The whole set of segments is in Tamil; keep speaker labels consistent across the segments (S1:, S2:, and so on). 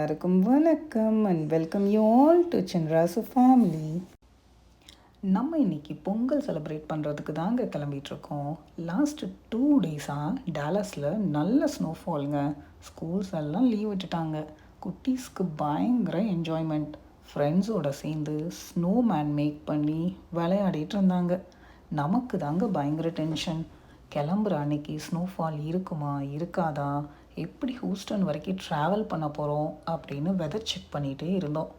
S1: எல்லாருக்கும் வணக்கம் and welcome you all to Chinrasu family நம்ம இன்னைக்கு பொங்கல் செலிப்ரேட் பண்ணுறதுக்கு தாங்க கிளம்பிட்டு இருக்கோம் டூ டேஸாக டேலஸில் நல்ல ஸ்னோஃபாலுங்க ஸ்கூல்ஸ் எல்லாம் லீவ் விட்டுட்டாங்க. குட்டீஸ்க்கு பயங்கர என்ஜாய்மெண்ட் ஃப்ரெண்ட்ஸோட சேர்ந்து ஸ்னோ மேன் மேக் பண்ணி விளையாடிட்டு இருந்தாங்க. நமக்கு தாங்க பயங்கர டென்ஷன் கிளம்புற அன்னைக்கு ஸ்னோஃபால் இருக்குமா இருக்காதா? எப்படி ஹூஸ்டன் வரைக்கும் ட்ராவல் பண்ண போகிறோம் அப்படின்னு வெதர் செக் பண்ணிகிட்டே இருந்தோம்.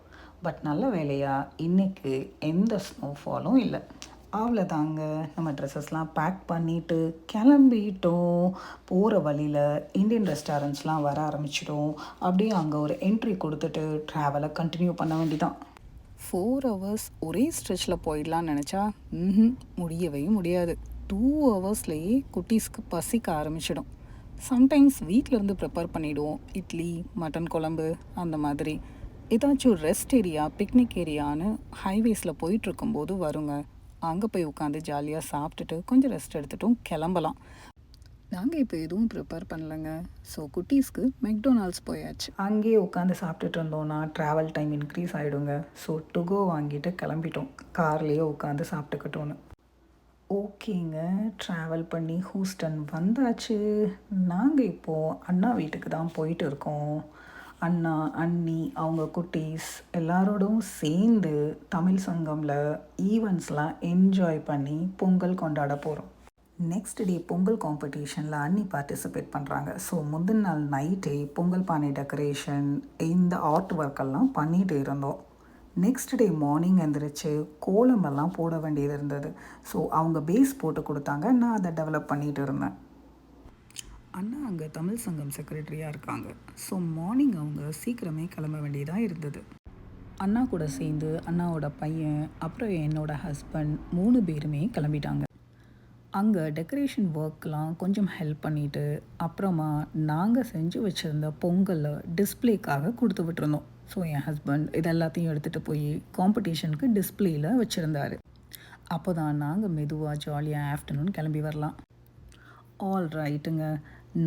S1: பட் நல்ல வேலையாக இன்றைக்கு எந்த ஸ்னோஃபாலும் இல்லை. அவ்வளோதாங்க நம்ம ட்ரெஸ்ஸஸ்லாம் பேக் பண்ணிவிட்டு கிளம்பிட்டோம். போகிற வழியில் இந்தியன் ரெஸ்டாரண்ட்ஸ்லாம் வர ஆரம்பிச்சிடும். அப்படியே அங்கே ஒரு என்ட்ரி கொடுத்துட்டு ட்ராவலை கண்டினியூ பண்ண வேண்டிதான். ஃபோர் ஹவர்ஸ் ஒரே ஸ்ட்ரெச்சில் போயிடலான்னு நினச்சா ம் முடியவே முடியாது. டூ ஹவர்ஸ்லேயே குட்டீஸ்க்கு பசிக்க ஆரம்பிச்சிடும். சம்டைம்ஸ் வீட்டிலேருந்து ப்ரிப்பேர் பண்ணிவிடுவோம் இட்லி மட்டன் குழம்பு அந்த மாதிரி. ஏதாச்சும் ரெஸ்ட் ஏரியா பிக்னிக் ஏரியான்னு ஹைவேஸில் போயிட்டுருக்கும்போது வருங்க. அங்கே போய் உட்காந்து ஜாலியாக சாப்பிட்டுட்டு கொஞ்சம் ரெஸ்ட் எடுத்துட்டும் கிளம்பலாம். நாங்கள் இப்போ எதுவும் ப்ரிப்பேர் பண்ணலங்க. ஸோ குட்டீஸ்க்கு மெக்டொனால்ட்ஸ் போயாச்சு. அங்கேயே உட்காந்து சாப்பிட்டுட்டு இருந்தோன்னா ட்ராவல் டைம் இன்க்ரீஸ் ஆகிடுங்க ஸோ டுகோ வாங்கிட்டு கிளம்பிட்டோம். கார்லேயே உட்காந்து சாப்பிட்டுக்கிட்டோன்னு ஓகேங்க. ட்ராவல் பண்ணி ஹூஸ்டன் வந்தாச்சு. நாங்கள் இப்போது அண்ணா வீட்டுக்கு தான் போயிட்டு இருக்கோம். அண்ணா அண்ணி அவங்க குட்டீஸ் எல்லாரோடும் சேர்ந்து தமிழ் சங்கமில் ஈவெண்ட்ஸ்லாம் என்ஜாய் பண்ணி பொங்கல் கொண்டாட போகிறோம் நெக்ஸ்ட் டே பொங்கல் காம்படிஷனில் அண்ணி பார்ட்டிசிபேட் பண்ணுறாங்க ஸோ முந்தின நாள் நைட்டே பொங்கல் பானை டெக்கரேஷன் இந்த ஆர்ட் ஒர்க்கெல்லாம் பண்ணிகிட்டு இருந்தோம். நெக்ஸ்ட் டே மார்னிங் எழுந்திரிச்சு கோலமெல்லாம் போட வேண்டியது இருந்தது. ஸோ அவங்க பேஸ் போட்டு கொடுத்தாங்க. நான் அதை டெவலப் பண்ணிகிட்டு இருந்தேன். அண்ணா அங்கே தமிழ் சங்கம் செக்ரட்டரியாக இருக்காங்க. ஸோ மார்னிங் அவங்க சீக்கிரமே கிளம்ப வேண்டியதாக இருந்தது. அண்ணா கூட சேர்ந்து அண்ணாவோட பையன் அப்புறம் என்னோட ஹஸ்பண்ட் மூணு பேருமே கிளம்பிட்டாங்க. அங்கே டெக்கரேஷன் ஒர்க்லாம் கொஞ்சம் ஹெல்ப் பண்ணிவிட்டு அப்புறமா நாங்கள் செஞ்சு வச்சுருந்த பொங்கலை டிஸ்பிளேக்காக கொடுத்து விட்டுருந்தோம். ஸோ என் ஹஸ்பண்ட் இது எல்லாத்தையும் எடுத்துகிட்டு போய் காம்படிஷனுக்கு டிஸ்பிளேயில் வச்சுருந்தாரு. அப்போ தான் நாங்கள் மெதுவாக ஜாலியாக ஆஃப்டர்நூன் கிளம்பி வரலாம். ஆல் ரைட்டுங்க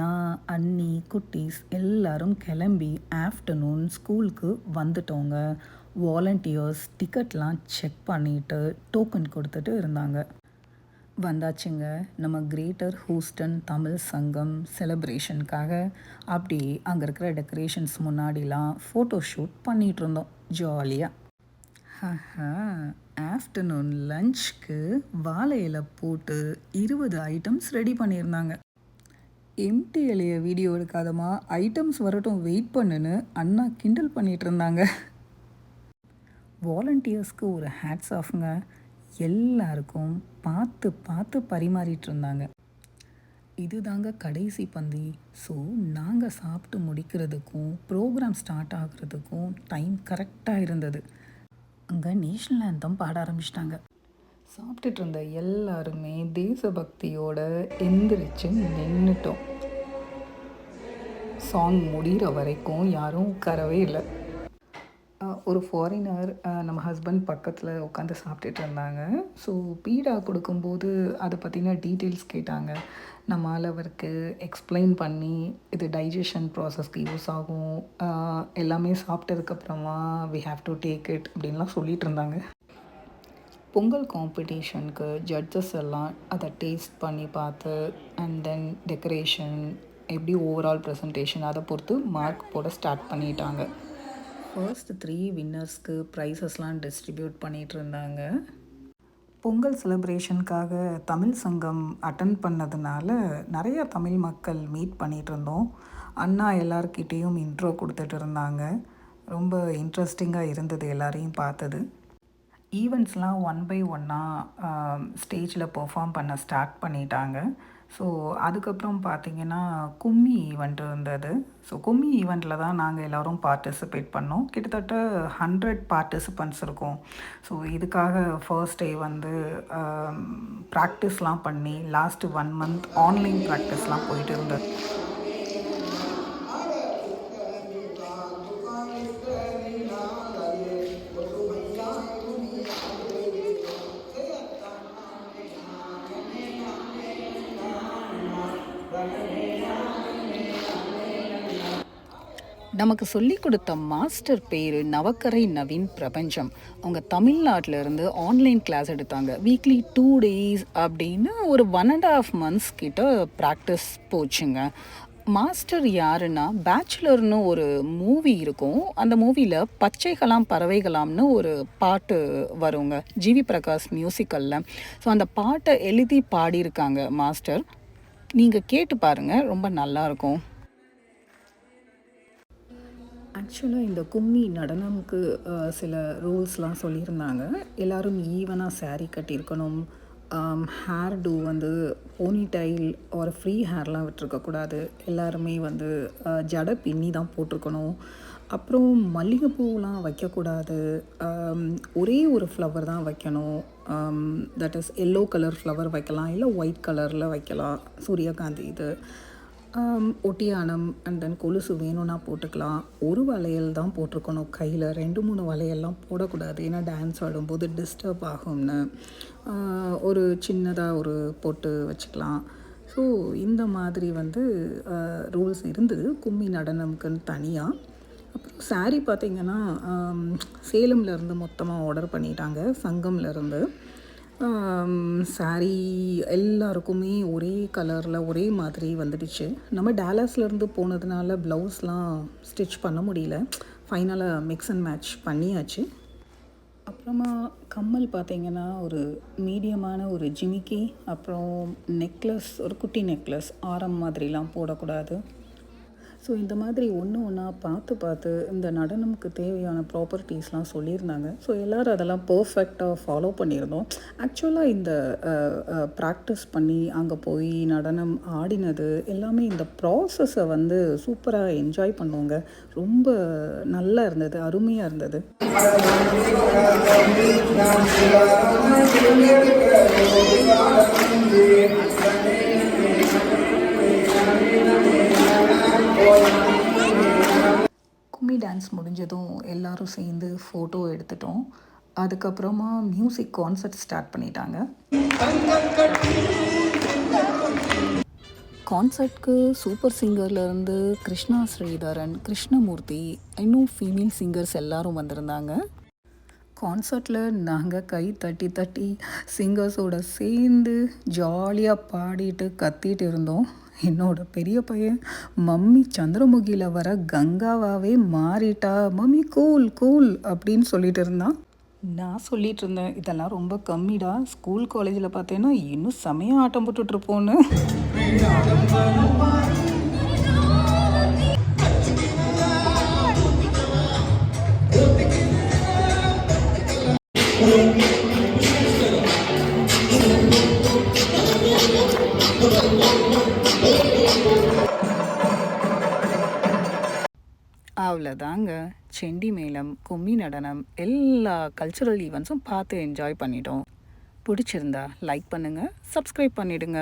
S1: நான் அண்ணி குட்டீஸ் எல்லாரும் கிளம்பி ஆஃப்டர்நூன் ஸ்கூலுக்கு வந்துட்டோங்க. வாலண்டியர்ஸ் டிக்கெட்லாம் செக் பண்ணிவிட்டு டோக்கன் கொடுத்துட்டு இருந்தாங்க. வந்தாச்சுங்க. நம்ம கிரேட்டர் ஹூஸ்டன் தமிழ் சங்கம் செலப்ரேஷனுக்காக அப்படி அங்கே இருக்கிற டெக்கரேஷன்ஸ் முன்னாடிலாம் ஃபோட்டோ ஷூட் பண்ணிகிட்டு இருந்தோம் ஜாலியாக ஆஃப்டர்நூன் லஞ்ச்க்கு வாழை இலை போட்டு இருபது ஐட்டம்ஸ் ரெடி பண்ணியிருந்தாங்க. எம்டி இலைய வீடியோ எடுக்காதமா ஐட்டம்ஸ் வரட்டும் வெயிட் பண்ணுன்னு அண்ணா கிண்டல் பண்ணிகிட்டு இருந்தாங்க. வாலண்டியர்ஸ்க்கு ஒரு ஹேட்ஸ் ஆஃப்ங்க எல்லாருக்கும் பார்த்து பார்த்து பரிமாறிட்டு இருந்தாங்க இதுதாங்க கடைசி பந்தி. ஸோ நாங்கள் சாப்பிட்டு முடிக்கிறதுக்கும் ப்ரோக்ராம் ஸ்டார்ட் ஆகுறதுக்கும் டைம் கரெக்டாக இருந்தது. அங்கே நேஷ்னல் ஆந்தம் பாட ஆரம்பிச்சிட்டாங்க. சாப்பிட்டுட்டு இருந்த எல்லாருமே தேசபக்தியோட எந்திரிச்சு நின்றுட்டோம் சாங் முடிகிற வரைக்கும் யாரும் உட்காரவே இல்லை. ஒரு ஃபாரினர் நம்ம ஹஸ்பண்ட் பக்கத்தில் உட்காந்து சாப்பிட்டுட்டு இருந்தாங்க. ஸோ பீடா கொடுக்கும்போது அதை பற்றின டீட்டெயில்ஸ் கேட்டாங்க. நம்மால் அவருக்கு எக்ஸ்பிளைன் பண்ணி இது டைஜஷன் ப்ராசஸ்க்கு யூஸ் ஆகும். எல்லாமே சாப்பிட்டதுக்கப்புறமா we have to take it அப்படின்லாம் சொல்லிகிட்டு இருந்தாங்க. பொங்கல் காம்படிஷனுக்கு ஜட்ஜஸ் எல்லாம் அதை டேஸ்ட் பண்ணி பார்த்து அண்ட் தென் டெக்கரேஷன் எப்படி ஓவரால் ப்ரெசன்டேஷன் அதை பொறுத்து மார்க் போட ஸ்டார்ட் பண்ணிட்டாங்க. ஃபர்ஸ்ட் த்ரீ வின்னர்ஸ்க்கு ப்ரைஸஸ்லாம் டிஸ்ட்ரிபியூட் பண்ணிகிட்டு இருந்தாங்க. பொங்கல் செலிப்ரேஷனுக்காக தமிழ் சங்கம் அட்டன் பண்ணதுனால நிறைய தமிழ் மக்கள் மீட் பண்ணிகிட்டு இருந்தோம். அண்ணா எல்லார்கிட்டேயும் இன்ட்ரோ கொடுத்துட்டு இருந்தாங்க. ரொம்ப இன்ட்ரெஸ்டிங்காக இருந்தது எல்லாரையும் பார்த்தது. ஈவெண்ட்ஸ்லாம் ஒன் பை ஒன்னாக ஸ்டேஜில் பெர்ஃபார்ம் பண்ண ஸ்டார்ட் பண்ணிட்டாங்க. ஸோ அதுக்கப்புறம் பார்த்திங்கன்னா கும்மி ஈவெண்ட் இருந்தது. ஸோ கும்மி ஈவெண்ட்டில் தான் நாங்கள் எல்லோரும் பார்ட்டிசிபேட் பண்ணோம். கிட்டத்தட்ட ஹண்ட்ரட் பார்ட்டிசிபெண்ட்ஸ் இருக்கும். ஸோ இதுக்காக ஃபர்ஸ்ட் டே வந்து ப்ராக்டிஸ்லாம் பண்ணி லாஸ்ட்டு ஒன் மந்த் ஆன்லைன் ப்ராக்டிஸ்லாம் போயிட்டு இருந்தது. நமக்கு சொல்லி கொடுத்த மாஸ்டர் பேர் நவக்கரை நவீன் பிரபஞ்சம். அவங்க தமிழ்நாட்டில் இருந்து ஆன்லைன் கிளாஸ் எடுத்தாங்க. வீக்லி டூ டேஸ் அப்படின்னு ஒரு ஒன் அண்ட் ஆஃப் மந்த்ஸ் கிட்ட ப்ராக்டிஸ் போச்சுங்க. மாஸ்டர் யாருன்னா பேச்சுலர்னு ஒரு மூவி இருக்கும். அந்த மூவியில் பச்சைகளாம் பறவைகளாம்னு ஒரு பாட்டு வருங்க. ஜிவி பிரகாஷ் மியூசிக்கலில் ஸோ அந்த பாட்டை எழுதி பாடியிருக்காங்க மாஸ்டர். நீங்கள் கேட்டு பாருங்கள் ரொம்ப நல்லாயிருக்கும் ஆக்சுவலாக இந்த கும்மி நடனம்க்கு சில ரூல்ஸ்லாம் சொல்லியிருந்தாங்க. எல்லோரும் ஈவனாக சாரீ கட்டியிருக்கணும். ஹேர் டூ வந்து போனி டைல் ஒரு ஃப்ரீ ஹேர்லாம் விட்டுருக்கக்கூடாது. எல்லாருமே வந்து ஜடை பின்னி தான் போட்டிருக்கணும். அப்புறம் மல்லிகைப்பூலாம் வைக்கக்கூடாது. ஒரே ஒரு ஃப்ளவர் தான் வைக்கணும். That is yellow colour flower வைக்கலாம். இல்லை ஒயிட் கலரில் வைக்கலாம். சூரியகாந்தி இது. ஒட்டியானம் அண்ட் தென் கொலுசு வேணும்னா போட்டுக்கலாம். ஒரு வளையல் தான் போட்டிருக்கணும். கையில் ரெண்டு மூணு வளையல்லாம் போடக்கூடாது. ஏன்னா டான்ஸ் ஆடும்போது டிஸ்டர்ப் ஆகும்னு. ஒரு சின்னதாக ஒரு போட்டு வச்சுக்கலாம். ஸோ இந்த மாதிரி வந்து ரூல்ஸ் இருந்தது. கும்மி நடனம்க்குன்னு தனியாக அப்புறம் சாரீ பார்த்தீங்கன்னா சேலம்லேருந்து மொத்தமாக ஆர்டர் பண்ணிட்டாங்க. சங்கம்லேருந்து இருந்து. சாரீ எல்லாருக்குமே ஒரே கலரில் ஒரே மாதிரி வந்துடுச்சு. நம்ம டேலஸ்லேருந்து போனதுனால ப்ளவுஸ்லாம் ஸ்டிச் பண்ண முடியல. ஃபைனலாக மிக்ஸ் அண்ட் மேட்ச் பண்ணியாச்சு. அப்புறமா கம்மல் பார்த்தீங்கன்னா ஒரு மீடியமான ஒரு ஜிமிக்கி அப்புறம் நெக்லஸ் ஒரு குட்டி நெக்லஸ் ஆரம் மாதிரிலாம் போடக்கூடாது. ஸோ இந்த மாதிரி ஒன்று ஒன்றா பார்த்து பார்த்து இந்த நடனமுக்கு தேவையான ப்ராப்பர்ட்டிஸ்லாம் சொல்லியிருந்தாங்க. ஸோ எல்லோரும் அதெல்லாம் பர்ஃபெக்டாக ஃபாலோ பண்ணியிருந்தோம். ஆக்சுவலாக இந்த ப்ராக்டிஸ் பண்ணி அங்கே போய் நடனம் ஆடினது எல்லாமே இந்த ப்ராசஸை வந்து சூப்பராக என்ஜாய் பண்ணுவாங்க. ரொம்ப நல்லா இருந்தது அருமையாக இருந்தது. டான்ஸ் முடிஞ்சதும் எல்லாரும் சேர்ந்து ஃபோட்டோ எடுத்துட்டோம். அதுக்கப்புறமா மியூசிக் கான்சர்ட் ஸ்டார்ட் பண்ணிட்டாங்க. கான்சர்ட்க்கு சூப்பர் சிங்கர்லேருந்து கிருஷ்ணா ஸ்ரீதரன் கிருஷ்ணமூர்த்தி இன்னும் ஃபீமேல் சிங்கர்ஸ் எல்லாரும் வந்திருந்தாங்க. கான்சர்ட்டில் நாங்கள் கை தட்டி தட்டி சிங்கர்ஸோட சேர்ந்து ஜாலியாக பாடிட்டு கத்திட்டு இருந்தோம். என்னோட பெரிய பையன் மம்மி சந்திரமுகியில் வர கங்காவாகவே மாறிட்டா மம்மி கூல் கூல் அப்படின்னு சொல்லிட்டு இருந்தான் நான் சொல்லிட்டு இருந்தேன் இதெல்லாம் ரொம்ப கம்மிடா ஸ்கூல் காலேஜில் பார்த்தேன்னா இன்னும் செமையாக ஆட்டம் போட்டுட்ருப்போன்னு Thank you. அவ்வளோதாங்க செண்டி மேளம் கும்மி நடனம் எல்லா கல்ச்சுரல் ஈவெண்ட்ஸும் பார்த்து என்ஜாய் பண்ணிட்டோம். பிடிச்சிருந்தா லைக் பண்ணுங்கள் சப்ஸ்கிரைப் பண்ணிடுங்க.